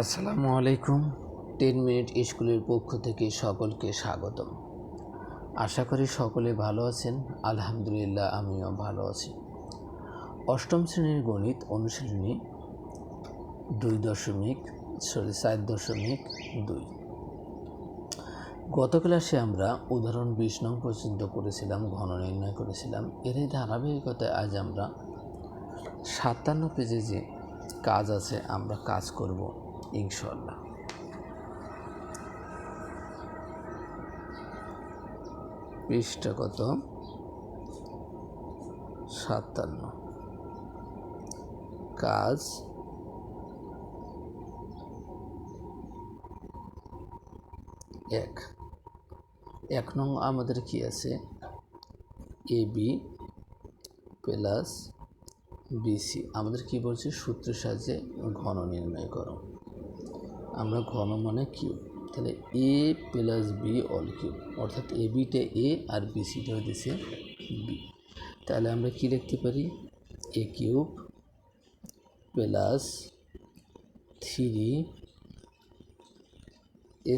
আসসালামু আলাইকুম। Ten minute স্কুলের পক্ষ থেকে সকলকে স্বাগতম। আশা করি সকলে ভালো আছেন। আলহামদুলিল্লাহ, আমিও ভালো আছি। অষ্টম শ্রেণির গণিত অনুশীলনী দুই দশমিক সরি চার দশমিক দুই। গত ক্লাসে আমরা উদাহরণ বিশ নং পর্যন্ত করেছিলাম ঘন নির্ণয় করেছিলাম। এরই ধারাবাহিকতায় আজ আমরা সাতান্ন পেজে যে কাজ আছে, আমরা কাজ করব। ইনশাল্লাহ পৃষ্ঠা কত? সাতান্ন। কাজ? এক। এক নং আমাদের কি আছে? এ, বি প্লাস বিসি আমাদের কি বলছে? সূত্রের সাহায্যে ঘন নির্ণয় করো। আমরা ঘন মানে কিউ তাহলে a plus b whole cube অর্থাৎ এ বিটা এ আর বিসিটা হচ্ছে বি তাহলে আমরা কি লিখতে পারি? A cube plus three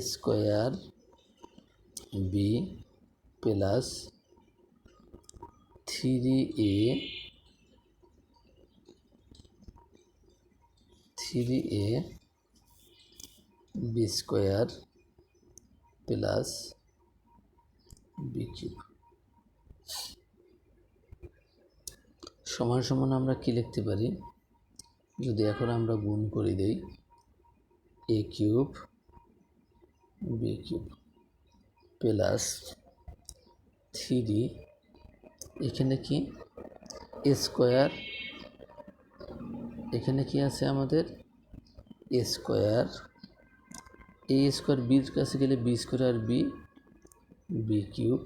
square b plus three a three a b square plus b cube. সমান সমান আমরা কি লিখতে পারি? যদি এখন আমরা গুণ করে দেই, a cube, b cube plus three এখানে কি? এ স্কোয়ার, এখানে কি আছে আমাদের? এ স্কোয়ার এ স্কোয়ার বির কাছে গেলে বি স্কোয়ার আর বি বি কিউব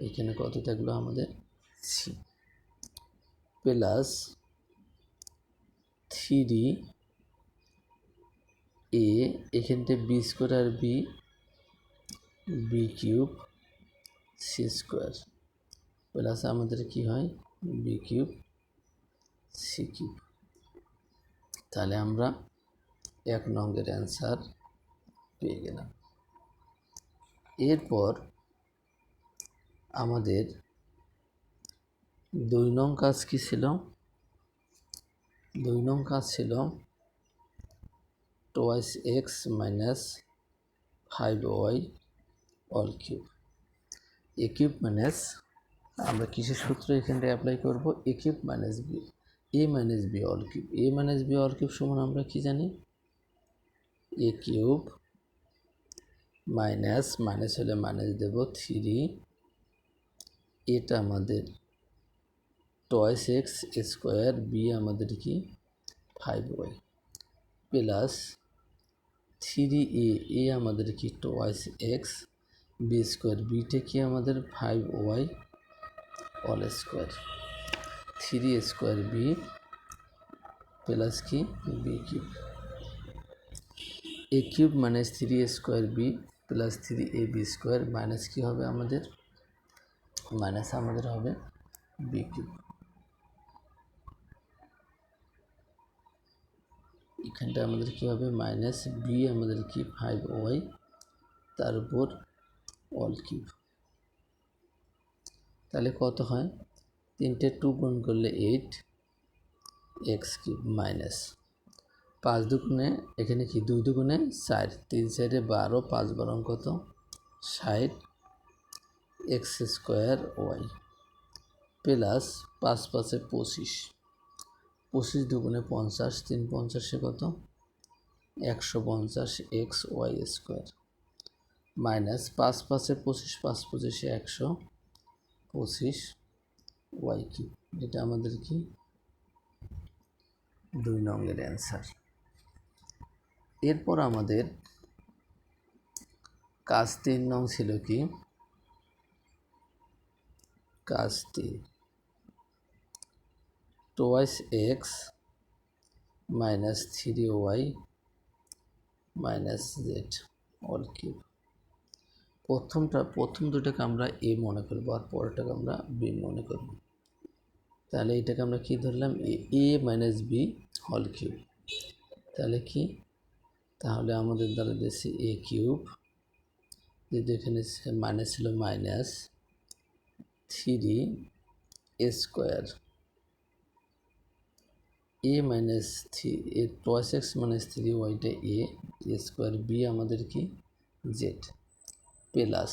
এখানে কত থাকল আমাদের সি প্লাস থ্রি এ এখানটা বি স্কোয়ার আর b b cube c square plus আমাদের কি হয়? বি কিউব সি কিউব তাহলে আমরা এক নঙ্গের অ্যান্সার পেয়ে গেলাম। এরপর আমাদের দুই নং কাজ কী ছিল? দুই নং কাজ ছিল twice x minus five y whole cube a cube minus আমরা কিসের সূত্র এখানটায় অ্যাপ্লাই করব? A cube minus b a minus b whole cube a minus b whole cube সমান আমরা কি জানি? এ কিউব মাইনাস মাইনাস হলে মাইনাস দেব থ্রি। এটা আমাদের টয়েস এক্স স্কোয়ার বি আমাদের কি? Five y. Plus three a a আমাদের কি? Twice x. বি স্কোয়ার বিটা কি আমাদের? Five y whole square. Three square b plus কি? B cube. A cube minus three square b plus three a b square minus কী হবে আমাদের? Minus আমাদের হবে বি কিউব এখানটা আমাদের কী হবে? মাইনাস বি আমাদের কি? ফাইভ ওয়াই তার উপর অল কিউব তাহলে কত হয়? তিনটে টু গুণ করলে এইট এক্স কিউব মাইনাস পাঁচ দুগুণে, এখানে কি দুই দুগুণে? ষাট। তিন সাইডে বারো, পাঁচ বারং কত? ষাট এক্স স্কোয়ার ওয়াই প্লাস পাঁচ পাঁচে পঁচিশ। পঁচিশ দুগুণে পঞ্চাশ, তিন পঞ্চাশে কত? একশো পঞ্চাশ এক্স ওয়াই স্কোয়ার মাইনাস পাঁচ পাঁচে পঁচিশ, পাঁচ পঁচিশে একশো পঁচিশ ওয়াই কিউব। এটা আমাদের কি? দুই নঙ্গের অ্যান্সার এরপর আমাদের কাজ তিন নং ছিল কি? কাজ তিন। Twice x minus three y minus z whole cube প্রথমটা, প্রথম দুটাকে আমরা এ মনে করব আর পরেরটাকে আমরা বি মনে করব। তাহলে এটাকে আমরা কি ধরলাম? এ মাইনাস বি হল কিউব তাহলে কি? তাহলে আমাদের দ্বারা দিয়েছে এ কিউব। যেহেতু এখানে মাইনাস ছিল minus three a square a minus three a twice x minus three ওয়াইটা a a square b আমাদের কি? Z plus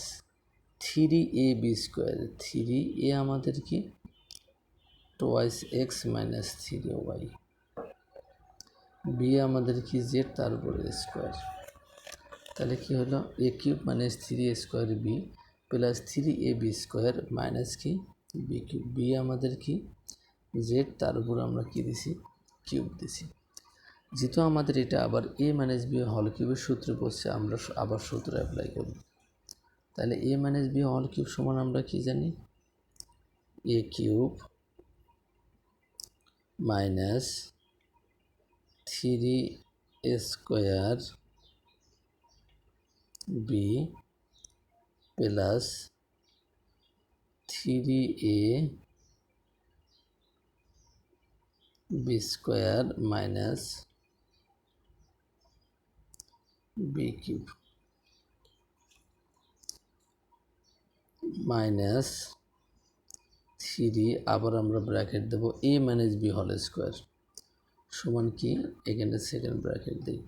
three a b square three a আমাদের কি? Twice x minus three y b আমাদের কি z তার উপরে square তাহলে কি হলো? A cube minus three square b plus three a b square minus কি? বি কিউব বি আমাদের কি? জেড তার উপর আমরা কি দিছি? কিউব দিছি। যেহেতু আমাদের এটা আবার এ মাইনাস বি হল কিউবের সূত্রে পড়ছে আমরা আবার সূত্র অ্যাপ্লাই করব। তাহলে এ মাইনাস বি হল কিউব সমান আমরা কি জানি? A cube minus three square b plus three a b square minus b cube minus three আবার আমরা ব্র্যাকেট দেবো এ মাইনাস বি হল স্কোয়ার। সমান কি? এখানে সেকেন্ড ব্র্যাকেট দিই।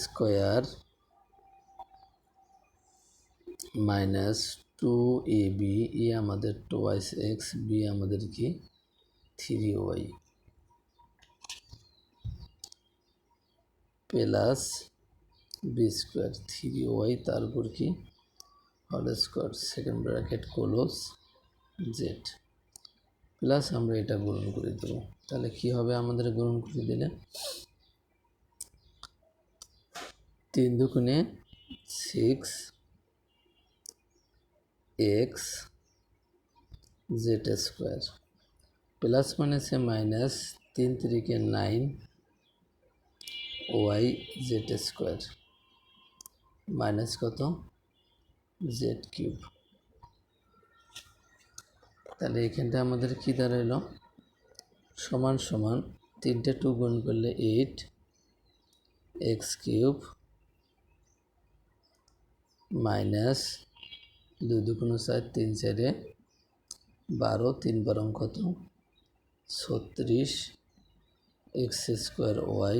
Square minus two a b a আমাদের টোয়াইস এক্স বি আমাদের কি? Three y plus b square three y তারপর কি? হল square second bracket close z plus আমরা এটা গ্রহণ করে দেবো। তাহলে কি হবে আমাদের গ্রহণ করে দিলে? তিন দুগুণে six x z square plus মানে সে মাইনাস তিন তিরিকে nine y z square minus কত? জেড কিউব তাহলে এখানটা আমাদের কী দাঁড়াইলো? সমান সমান তিনটে টু গুণ করলে এইট এক্স কিউব মাইনাস দুই দুগুণ চার, তিন চারে বারো, তিন বারং কত? ছত্রিশ এক্স স্কোয়ার ওয়াই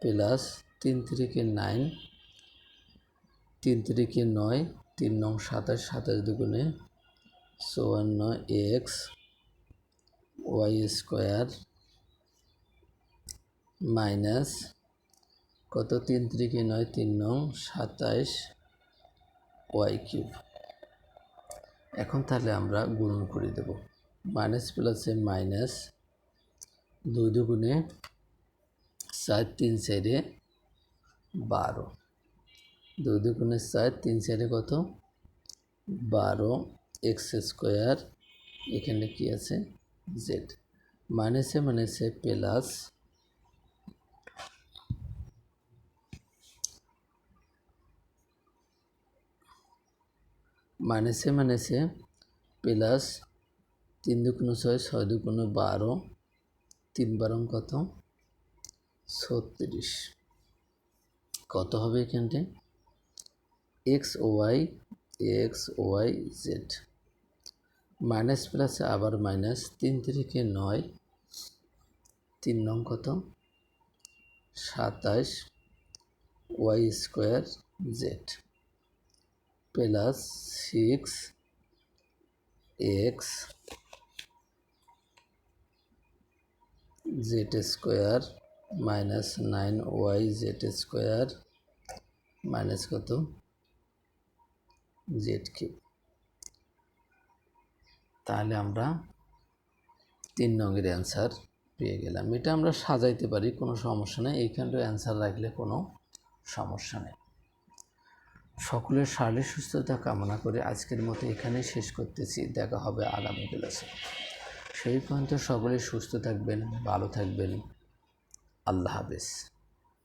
প্লাস তিন তিরিকে নাইন তিন তিরিকে নয়, তিন নং সাতাশ সাতাশ দুগুণে চুয়ান্ন এক্স ওয়াই স্কোয়ার মাইনাস কত? তিন তিরিকে নয়, তিন নং সাতাইশ ওয়াই কিউব। এখন তাহলে আমরা গুণন করে দেব। মাইনাস প্লাসে মাইনাস দুই দুগুণে চার, তিন সাইডে বারো। দুই দুগুণে চার, তিন সাইডে কত? বারো। এক্স স্কোয়ার, এখানে কি আছে? জেড মাইনাসে মাইনাসে প্লাস মাইনাসে মাইনাসে প্লাস তিন দুগুণ ছয় ছয় দুগুণ বারো, তিন বারং কত? ছত্রিশ। কত হবে এখানটা x y x y z minus প্লাসে আবার মাইনাস তিন থেকে নয়, তিন নং কত? সাতাশ y square z plus six x z square minus nine y z square minus কত? Z cube. তাহলে আমরা তিন নঙের অ্যান্সার পেয়ে গেলাম। এটা আমরা সাজাইতে পারি, কোনো সমস্যা নেই। এইখানটা অ্যান্সার রাখলে কোনো সমস্যা নেই। সকলের শারীরিক সুস্থতা কামনা করে আজকের মতো এখানেই শেষ করতেছি। দেখা হবে আগামী ক্লাসে। সেই পর্যন্ত সকলে সুস্থ থাকবেন, ভালো থাকবেন। আল্লাহ হাফেজ।